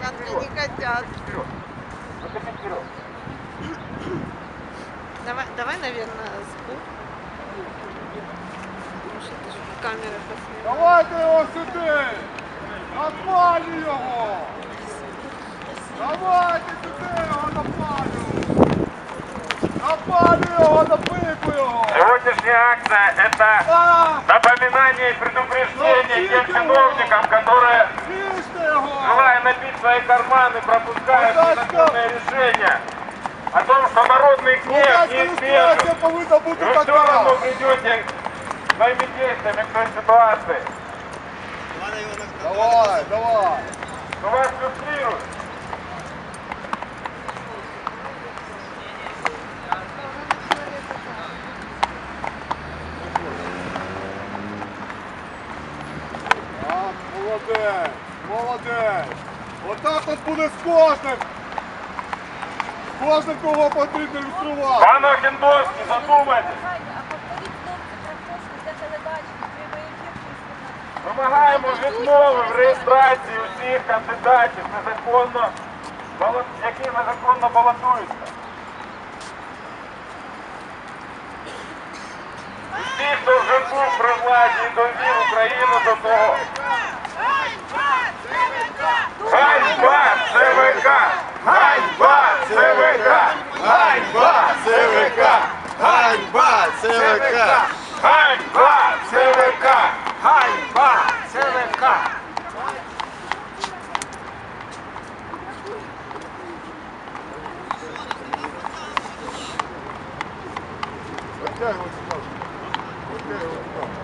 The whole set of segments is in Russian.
Цыганки не хотят. Вперед. Выходи вперед. Давай, давай, наверное, сбоку. Потому что ты же камера посмотрит. Давайте його сюди! Напалю його! Давайте сюди його напалю! Напалю його, напику його! Сегодняшняя акция – это напоминание и предупреждение тем чиновникам, которые, його! желая свои карманы, пропускают Пожалуйста. незаконные решения о том, что народный гнев Громадська неизбежен. бути Вы все равно придете своими действиями к той ситуации, Давай, давай! что вас фрустрирует. Так, молодець, молодець. Отак от буде з кожним. Кожним, кого потрібно ілюструвати. Пан Охендовський, задумайтесь. Вимагаємо відмови в реєстрації усіх кандидатів, незаконно, які незаконно балотуються. Усі, хто вже був при владі і довів Україну до того. Ганьба ЦВК! Ганьба ЦВК! Ганьба ЦВК! Ганьба! ЦВК! Ганьба ЦВК! Ганьба ЦВК! Витягуй сюди. Витягуй сюди.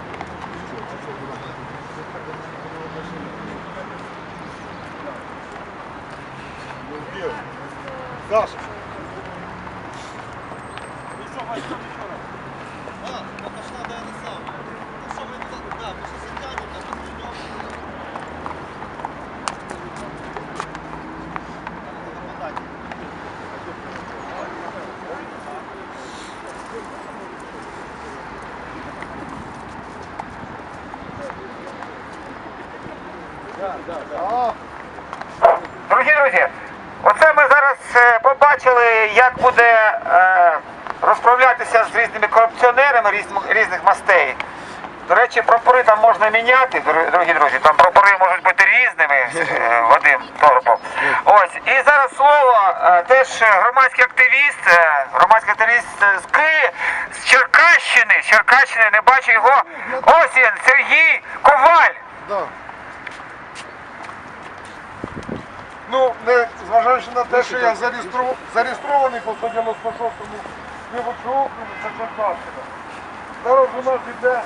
Ну, где? Саша. А, Дорогі друзі, оце ми зараз побачили, як буде е, розправлятися з різними корупціонерами різних, різних мастей. До речі, прапори там можна міняти, дорогі друзі, там прапори можуть бути різними, е, Вадим Торопов. Ось, і зараз слово е, теж громадський активіст, е, громадський активіст з Ки, з Черкащини, Черкащини, не бачу його. Ось він, Сергій Коваль. Ну, не, зважаючи на те, що я зареєстру- зареєстрований по 196-му виборчому округу, це Черкащина. Зараз у нас іде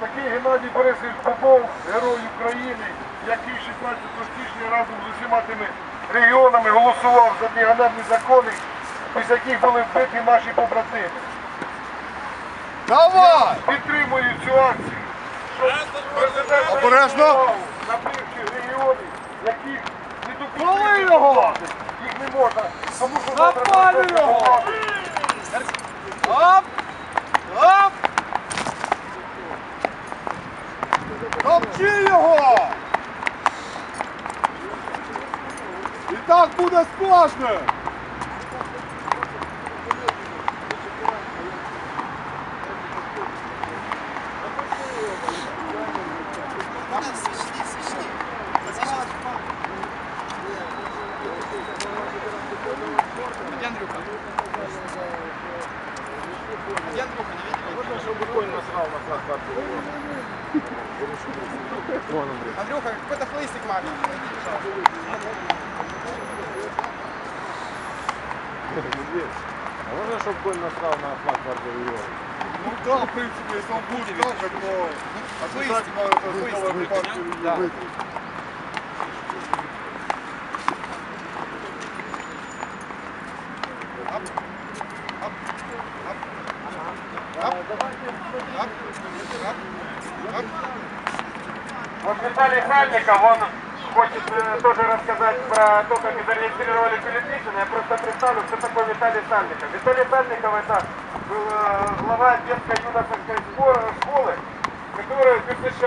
такий Геннадій Борисович Попов, герой України, який 16 січня разом з усіма тими регіонами голосував за ті ганебні закони, після яких були вбиті наші побратими. Давай! Підтримую цю акцію. Щоб президент Обережно! на бивших регіонів, яких допустили його! Їх не можна, тому що Запалю його! Оп! Оп! Топчи його! І так буде з кожним! Андрюха, какой-то хлыстик маленький. А можно, чтобы конь насрал на флаг региона? Ну да, в принципе, если он будет трогать, но обязательно это Вот Виталий Сальников, он хочет тоже рассказать про то, как зарегистрировали Пелетришина. Я просто представлю, кто такой Виталий Сальников. Виталий Сальников это был глава детской юношеской шко- школы, которая в ПСШ,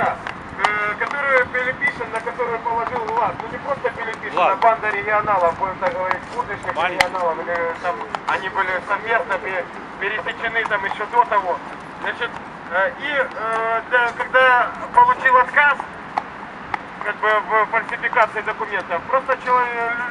которая Пилипишин, на который положил глаз. Ну не просто Пилипишин, Влад. а банда регионалов, будем так говорить, будущих Маленький. регионалов. Или, там, они были совместно пе- пересечены там еще до того. Значит, э, и э, для- когда получил отказ, как бы в фальсификации документов. Просто чело-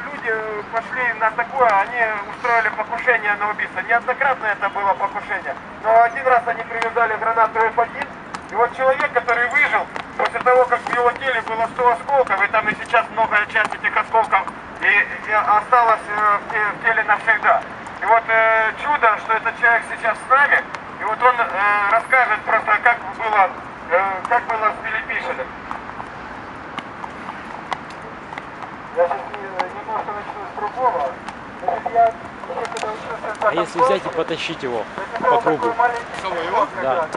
люди пошли на такое, они устроили покушение на убийство. Неоднократно это было покушение. Но один раз они привязали гранату F1, и вот человек, который выжил, после того, как в его теле было 100 осколков, и там и сейчас многое часть этих осколков и, и осталась э, в, те- в теле навсегда. И вот э, чудо, что этот человек сейчас с нами, и вот он э, расскажет просто, как было, э, как было с Пилипишиным. Я сейчас немножко начну с другого. Значит, я еще когда учился в А если взять и потащить его по кругу? Его? Да.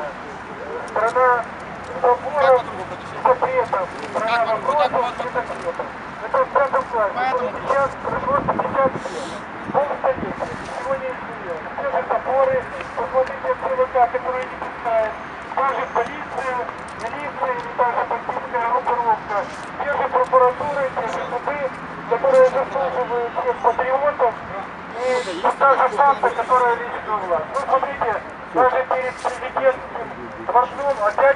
Страна вопросов и запретов. Это в классе. Сейчас прошло 50 лет. Полстолетия. Ничего не изменилось. Те же заборы, посмотрите ЦВК, которые не пускают. Та же полиция, милиция или та же бандитская же прокуратуры, те же суды, которые заслуживают всех патриотов. И та же санкция, которая лично власть. Ну, смотрите, даже перед президентским дворцом опять